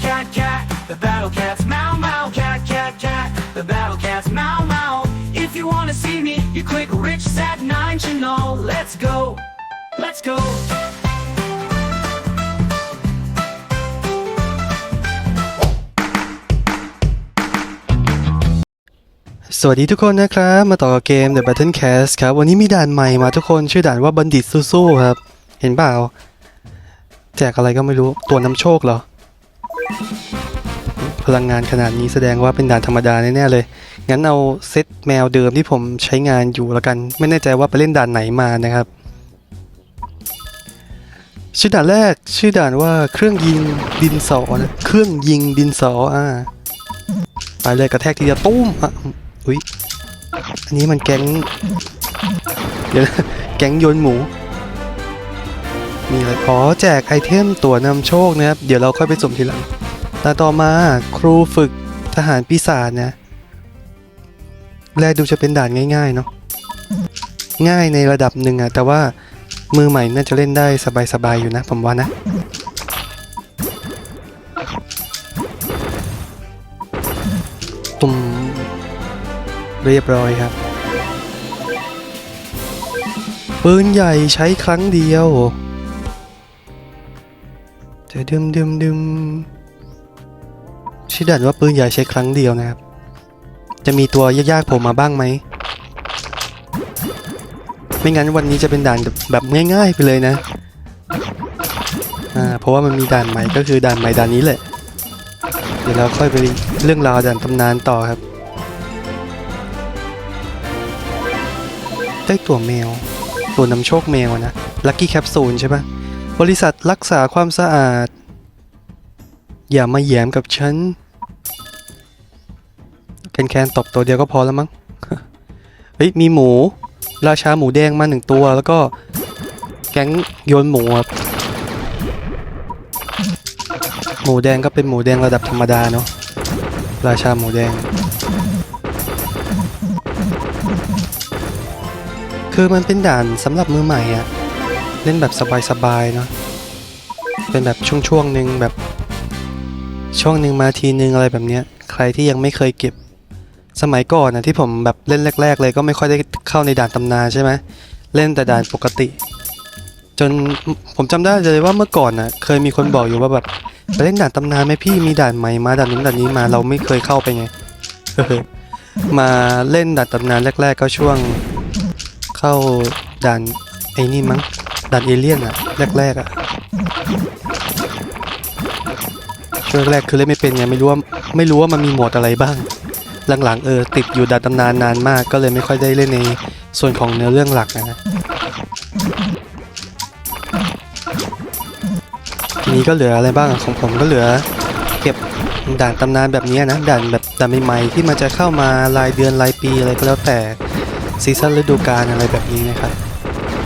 cat, cat, cat. The battle cats meow, meow, cat, cat, cat. The battle cats meow, meow. If you wanna see me, you click Rich Sat 9 channel. Let's go. Let's go. สวัสดีทุกคนนะครับ มาต่อกับเกม The Battle Cast ครับ วันนี้มีด่านใหม่มาทุกคนชื่อด่านว่าบัณฑิตสู้ๆครับ เห็นเปล่า แจกอะไรก็ไม่รู้ตัวนำโชคเหรอ พลังงานขนาดนี้แสดงว่าเป็นด่านธรรมดาแน่ๆเลย งั้นเอาเซตแมวเดิมที่ผมใช้งานอยู่แล้วกัน ไม่แน่ใจว่าไปเล่นด่านไหนมานะครับ ชื่อด่านแรกชื่อด่านว่าเครื่องยิงดินสอนะ เครื่องยิงดินสออ่า ไปเลยกระแทกทีเดียวตุ้มอะ อุ้ย อันนี้มันแก๊ง เดี๋ยวแก๊งโยนหมูมีอะไรอ๋อแจกไอเทมตัวนำโชคนะครับ เดี๋ยวเราค่อยไปสุ่มทีหลัง แตาต่อมาครูฝึกทหารปีศาจนะแลดูจะเป็นด่านง่ายๆเนาะง่ายในระดับหนึ่งอะแต่ว่ามือใหม่น่าจะเล่นได้สบายๆอยู่นะผมว่านะ ตุ่มเรียบร้อยครับ ปืนใหญ่ใช้ครั้งเดียวจะดึมดึมดึม ชื่อด่านว่าปืนใหญ่ใช้ครั้งเดียวนะครับ จะมีตัวยากๆผมมาบ้างไหม ไม่งั้นวันนี้จะเป็นด่านแบบง่าย ๆ ไปเลยนะ อ่า เพราะว่ามันมีด่านใหม่ก็คือด่านใหม่ด่านนี้แหละ เดี๋ยวเราค่อยไปเรื่องราวด่านตำนานต่อครับ ได้ตัวแมว ตัวนำโชคแมวนะลัคกี้แคปซูลใช่ปะบริษัทรักษาความสะอาดอย่ามาแย้มกับฉัน แคนแคนตบตัวเดียวก็พอแล้วมั้ง เฮ้ย มีหมู ราชาหมูแดงมาหนึ่งตัว แล้วก็แก๊งโยนหมูครับ หมูแดงก็เป็นหมูแดงระดับธรรมดาเนาะ ราชาหมูแดง คือมันเป็นด่านสำหรับมือใหม่อะเล่นแบบสบายๆเนาะ เป็นแบบช่วงๆหนึ่งแบบช่วงหนึ่งมาทีนึงอะไรแบบเนี้ย ใครที่ยังไม่เคยเก็บ สมัยก่อนนะที่ผมแบบเล่นแรก ๆ เลยก็ไม่ค่อยได้เข้าในด่านตำนานใช่ไหมเล่นแต่ด่านปกติ จนผมจำได้เลยว่าเมื่อก่อนนะเคยมีคนบอกอยู่ว่าแบบไปเล่นด่านตำนานไหมพี่มีด่านใหม่มาด่านนู้นด่านนี้มาเราไม่เคยเข้าไปไงมาเล่นด่านตำนานแรก ๆ ก็ช่วงเข้าด่านไอ้นี่มั้งด่านเอเลี่ยนอะแรกๆอะช่วงแรกคือเล่นไม่เป็นไงไม่รู้ว่าไม่รู้ว่ามันมีโหมดอะไรบ้าง หลังๆเออติดอยู่ด่านตำนานนานมากก็เลยไม่ค่อยได้เล่นในส่วนของเนื้อเรื่องหลักนะทีนี้ก็เหลืออะไรบ้างของผมก็เหลือ เก็บด่านตำนานแบบนี้นะด่านแบบด่านใหม่ๆที่มันจะเข้ามารายเดือนรายปีอะไรก็แล้วแต่ซีซั่นฤดูกาลอะไรแบบนี้นะครับ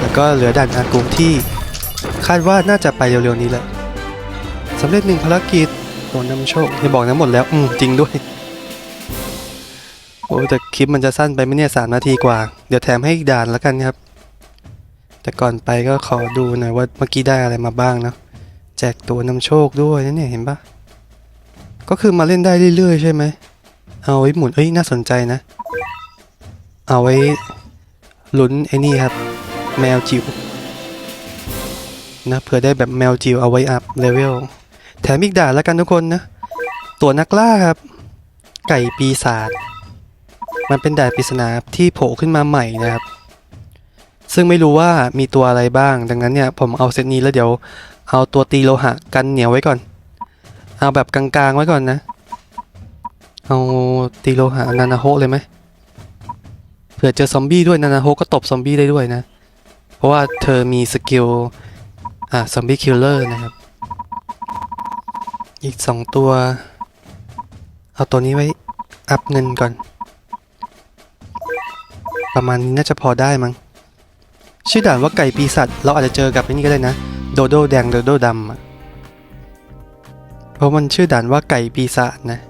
แล้วก็เหลือด่านอากุงที่คาดว่าน่าจะไปเร็วๆนี้แหละสำเร็จหนึ่งภารกิจโดนนำโชคอย่บอกนะหมดแล้ว อืมจริงด้วย อ้แต่คลิปมันจะสั้นไปไหมเนี่ยสามนาทีกว่า เดี๋ยวแถมให้อีกด่านแล้วกันครับ แต่ก่อนไปก็ขอดูหน่อยว่าเมื่อกี้ได้อะไรมาบ้างนะแจกตัวนำโชคด้วยนะเนี่ยเห็นปะก็คือมาเล่นได้เรื่อยๆใช่ไหม เอาไว้หมุนเอ้ยน่าสนใจนะ เอาไว้ลุ้นไอ้นี่ครับ แมวจิ๋วนะเผื่อได้แบบแมวจิ๋วเอาไว้อัพเลเวลแถมอีกด่านแล้วกันทุกคนนะ ตัวนักล่าครับ ไก่ปีศาจ มันเป็นด่านปริศนาที่โผล่ขึ้นมาใหม่นะครับ ซึ่งไม่รู้ว่ามีตัวอะไรบ้าง ดังนั้นเนี่ยผมเอาเซตนี้แล้วเดี๋ยวเอาตัวตีโลหะกันเหนียวไว้ก่อน เอาแบบกลางๆไว้ก่อนนะ เอาตีโลหะนานาโฮเลยไหมเผื่อเจอซอมบี้ด้วยนานาโฮก็ตบซอมบี้ได้ด้วยนะ เพราะว่าเธอมีสกิลอ่าซอมบี้คิลเลอร์นะครับ อีกสองตัว เอาตัวนี้ไว้ อัพเงินก่อน ประมาณนี้น่าจะพอได้มั้ง ชื่อด่านว่าไก่ปีศาจเราอาจจะเจอกับไอ้นี่ก็ได้นะ โดโดแดงโดโดดำอะเพราะมันชื่อด่านว่าไก่ปีศาจนะ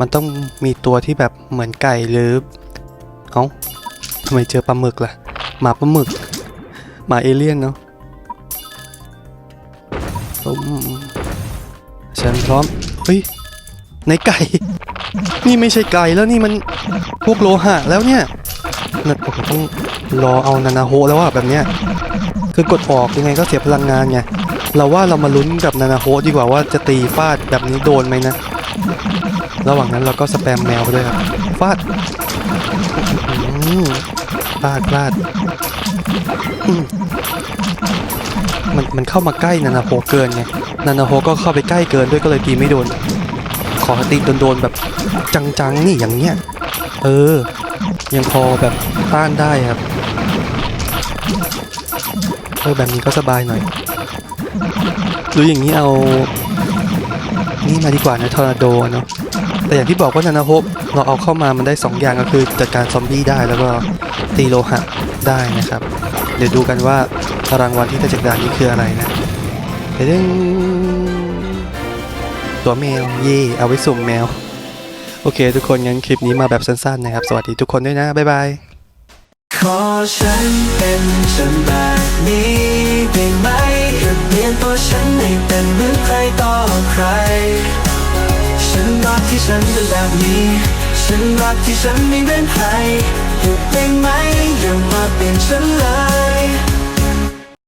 มันต้องมีตัวที่แบบเหมือนไก่หรือเอ้าทำไมเจอปลาหมึกล่ะ หมาปลาหมึก หมาเอเลี่ยนเนาะอืมฉันพร้อม เฮ้ย ในไก่ นี่ไม่ใช่ไก่แล้วนี่มันพวกโลหะแล้วเนี่ย นั่นโอ้โหต้องรอเอานานาโฮแล้วอะแบบเนี้ยคือกดออกยังไงก็เสียพลังงานไงเราว่าเรามาลุ้นกับนานาโฮดีกว่าว่าจะตีฟาดแบบนี้โดนไหมนะ ระหว่างนั้นเราก็สแปมแมวไปด้วยครับฟาดอื้อหือพลาดพลาดมมันมันเข้ามาใกล้นานาโฮเกินไงนานาโฮก็เข้าไปใกล้เกินด้วยก็เลยตีไม่โดน ขอตีโดนๆแบบจังๆนี่อย่างเงี้ย เออ ยังพอแบบต้านได้ครับ เออแบบนี้ก็สบายหน่อย หรืออย่างนี้เอา นี่มาดีกว่านะทอร์นาโดเนาะแต่อย่างที่บอกว่านานาโฮปเราเอาเข้ามามันได้ 2 อย่างก็คือจัดการซอมบี้ได้แล้วก็ตีโลหะได้นะครับ เดี๋ยวดูกันว่ารางวัลที่ได้จากด่านนี้คืออะไรนะเด้งตัวแมวเย่เอาไว้สุ่มแมว โอเค ทุกคนงั้นคลิปนี้มาแบบสั้นๆนะครับ สวัสดีทุกคนด้วยนะ บ๊ายบาย ขอฉันเป็นฉันแบบนี้ได้ไหมหยุดเปลี่ยนตัวฉันให้เป็นเหมือนใครต่อใคร ฉันรักที่ฉันเป็นแบบนี้ ฉันรักที่ฉันไม่เหมือนใครหยุดได้ไหมอย่ามาเปลี่ยนฉันเลย